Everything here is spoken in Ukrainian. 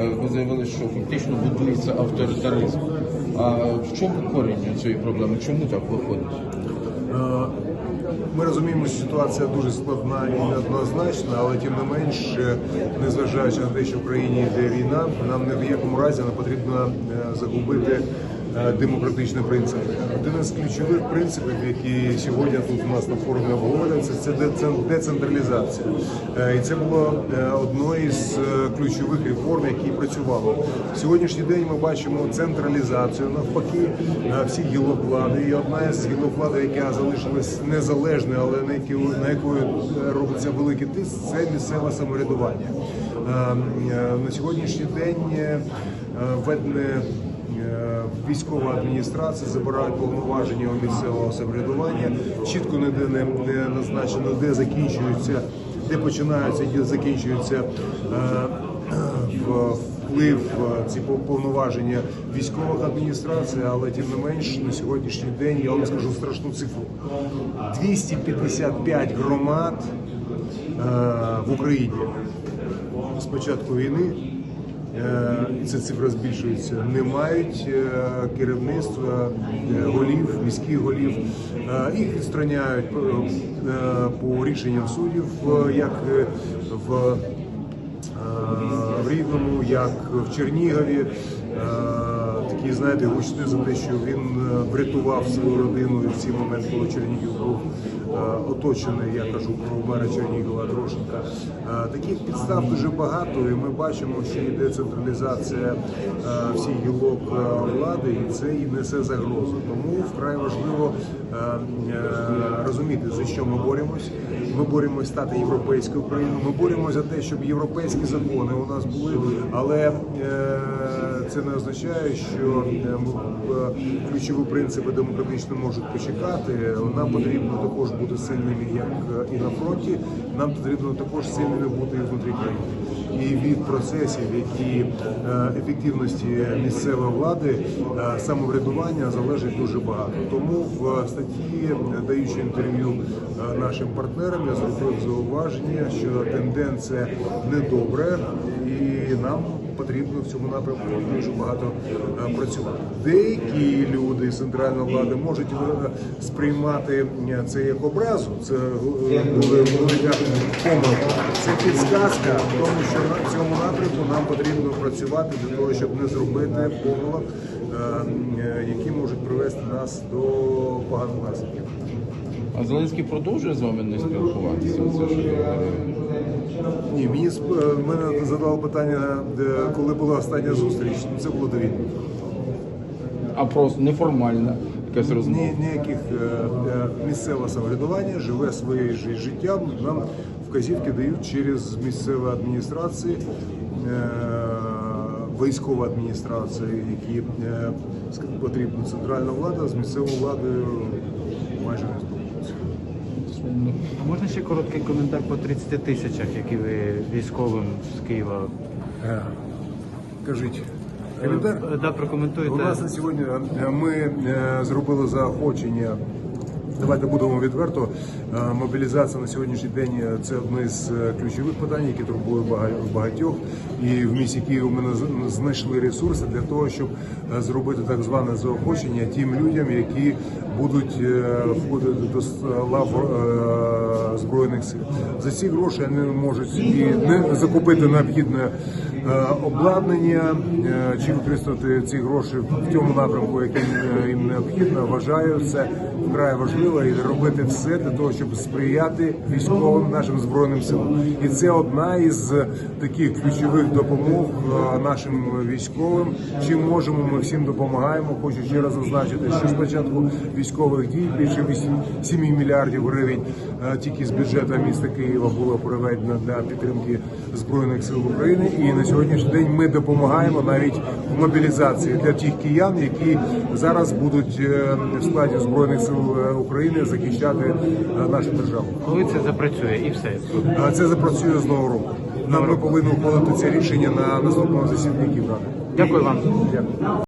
Е, Ви заявили, що фактично будується авторитаризм. А в чому коріння цієї проблеми? Чому так виходить? Е, Ми розуміємо, що ситуація дуже складна і неоднозначна, але тим не менш, незважаючи на те, що в країні йде війна, нам не в якому разі не потрібно е, загубити демократичні принципи. Один із ключових принципів, які сьогодні тут у нас на форумі обговорюються, це децен- децентралізація. Е, І це було е, одною з е, ключових реформ, які працювали. В сьогоднішній день ми бачимо централізацію навпаки е, всіх гілок влади. І одна з гілок влади, яка залишилась незалежною, але на яку на якої е, робиться великий тиск, це місцеве самоврядування. Е, е, На сьогоднішній день е, введене Е, Військова адміністрація забирає повноваження у місцевого самоврядування. Чітко ніде не, не назначено, де закінчуються, де починаються де закінчуються е, вплив е, ці повноваження військових адміністрацій, але тим не менш на сьогоднішній день я вам скажу страшну цифру: 255 громад е, в Україні з початку війни. Е, і Ця цифра збільшується. Не мають е, керівництва е, голів, міських голів. Е, Їх відстраняють е, по рішенням суддів, е, як е, в, е, в Рівному, як в Чернігові. Е, Такі, знаєте, гучні за те, що він е, врятував свою родину і в цей момент, коли Чернігів був е, оточений, я кажу про мера Чернігова Трошенка. Е, Таких підстав дуже багато, і ми бачимо, що йде централізація е, всіх гілок е, влади, і це і несе загрозу. Тому вкрай важливо розуміти, за що ми боремось. Ми боремось стати європейською країною. Ми боремось за те, щоб європейські закони у нас були, але це не означає, що ключові принципи демократично можуть почекати. Нам потрібно також бути сильними, як е, і на фронті. Нам потрібно також сильними бути і внутрі країни. І від процесів, які е, ефективності місцевої влади, е, самоврядування залежить дуже багато. Тому в статті, даючи інтерв'ю нашим партнерам, я зробив зауваження, що тенденція недобра, і нам потрібно в цьому напрямку дуже багато е, працювати. Деякі люди центральної влади можуть е, сприймати е, це як образу. Це велика помилка. Це підсказка, тому що на цьому напрямку нам потрібно працювати для того, щоб не зробити помилок, які можуть привести нас до поганих наслідків. А Зеленський продовжує з вами не спілкуватися? Це що? Ні, мені е, мене задало питання, коли була остання зустріч. Ну, Це було до війни. А просто неформальна якась розмова. Ні, ніяких е, е, місцеве самоврядування живе своє жи- життям. Нам вказівки дають через місцеві адміністрації, е, військова адміністрація, які е, потрібна центральна влада з місцевою владою майже не спілкуються. А можна ще короткий коментар по 30 тисячах, які ви військовим з Києва Е, Кажіть, коментар? Е, да, прокоментуєте? У нас на сьогодні ми зробили заохочення. Давайте будемо відверто. Е, Мобілізація на сьогоднішній день е, це одне з е, ключових питань, які турбує бага- багатьох. І в місті Києві ми знайшли ресурси для того, щоб зробити так зване заохочення тим людям, які будуть входити до лав збройних сил. За ці гроші вони можуть собі не закупити необхідне обладнання е, чи використати ці гроші в тому напрямку, який е, їм необхідно. Вважаю це вкрай важливо і робити все для того, щоб сприяти військовим нашим збройним силам. І це одна із таких ключових допомог е, нашим військовим. Чим можемо, ми всім допомагаємо. Хочу ще раз зазначити, що спочатку військових дій більше 8, 7 мільярдів гривень е, тільки з бюджету міста Києва було проведено для підтримки збройних сил України. І на сьогоднішній день ми допомагаємо навіть в мобілізації для тих киян, які зараз будуть е, в складі збройних сил е, України захищати е, нашу державу. Коли це запрацює і все. А це запрацює з нового року. Нам ми повинні ухвалити це рішення на наступному засіданні Київради. Дякую вам. Дякую.